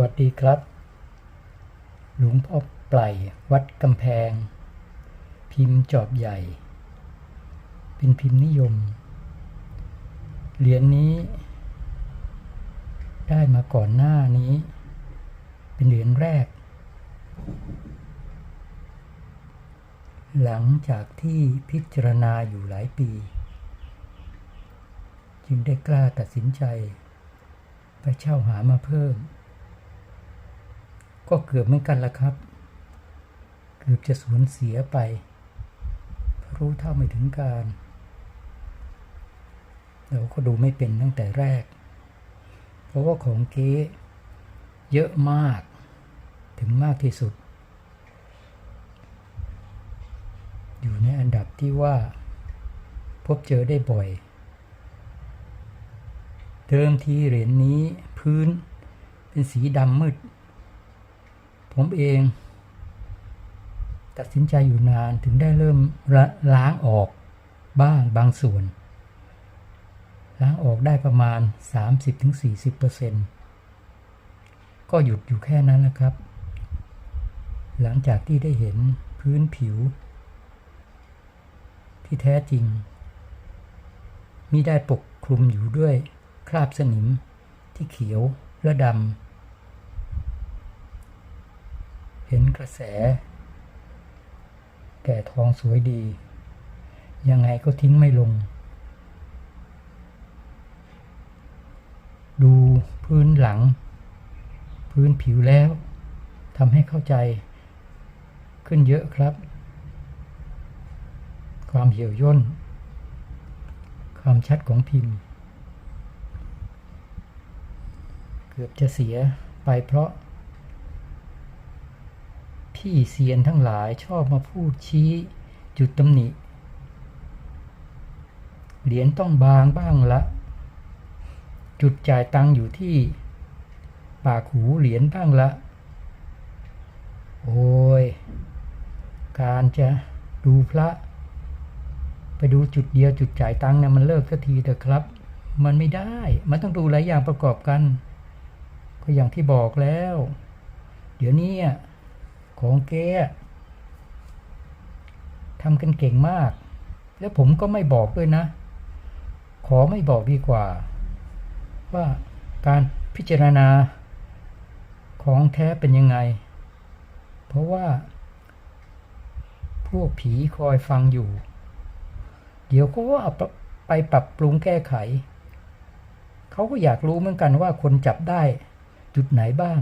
วัสดีครับ หลวงพ่อไปล่วัดกำแพง พิมพ์จอบใหญ่ เป็นพิมพ์นิยม เหรียญนี้ ได้มาก่อนหน้านี้ เป็นเหรียญแรก หลังจากที่พิจารณาอยู่หลายปี จึงได้กล้าตัดสินใจ ไปเช่าหามาเพิ่ม ก็เกือบเหมือนกันละครับ เกือบจะสูญเสียไปเพราะรู้เท่าไม่ถึงการ เราก็ดูไม่เป็นตั้งแต่แรก เพราะว่าของเก๊เยอะมาก ถึงมากที่สุด อยู่ในอันดับที่ว่า พบเจอได้บ่อย เดิมทีเหรียญนี้พื้นเป็นสีดำมืด ผมเอง ตัดสินใจอยู่นานถึงได้เริ่มล,ล้างออกบ้างบางส่วน ล้างออกได้ประมาณ 30-40%ก็หยุดอยู่แค่นั้นนะครับ หลังจากที่ได้เห็นพื้นผิว ที่แท้จริงมิได้ปกคลุมอยู่ด้วยคราบสนิมที่เขียวและดำ เห็นกระแส แก่ทองสวยดี ยังไงก็ทิ้งไม่ลง ดูพื้นหลัง พื้นผิวแล้วทำให้เข้าใจขึ้นเยอะครับ ความเหี่ยวย่น ความชัดของพิมพ์ เกือบจะเสียไปเพราะ พี่เซียนทั้งหลายชอบมาพูดชี้จุดตำหนิ เหรียญต้องบางบ้างละ จุดจ่ายตังอยู่ที่ปากหูเหรียญบ้างละ โอ้ย การจะดูพระ ไปดูจุดเดียวจุดจ่ายตังเนี่ยมันเลิกสักทีเถอะครับ มันไม่ได้ มันต้องดูหลายอย่างประกอบกัน ก็อย่างที่บอกแล้ว เดี๋ยวนี้อะ ของเก๊ทำกันเก่งมาก แล้วผมก็ไม่บอกด้วยนะ ขอไม่บอกดีกว่า ว่าการพิจารณาของแท้เป็นยังไง เพราะว่า พวกผีคอยฟังอยู่ เดี๋ยวเขาก็เอาไปปรับปรุงแก้ไข เขาก็อยากรู้เหมือนกันว่าคนจับได้ จุดไหนบ้าง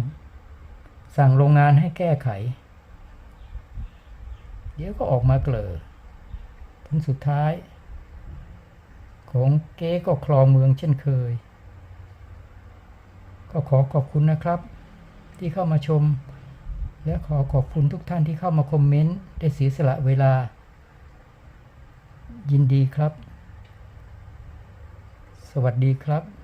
สั่งโรงงานให้แก้ไข เดี๋ยวก็ออกมาเกลอผลสุดท้าย ของเก๊ก็คลองเมืองเช่นเคย ก็ขอขอบคุณนะครับ ที่เข้ามาชม และขอขอบคุณทุกท่านที่เข้ามาคอมเมนต์ได้เสียสละเวลา ยินดีครับ สวัสดีครับ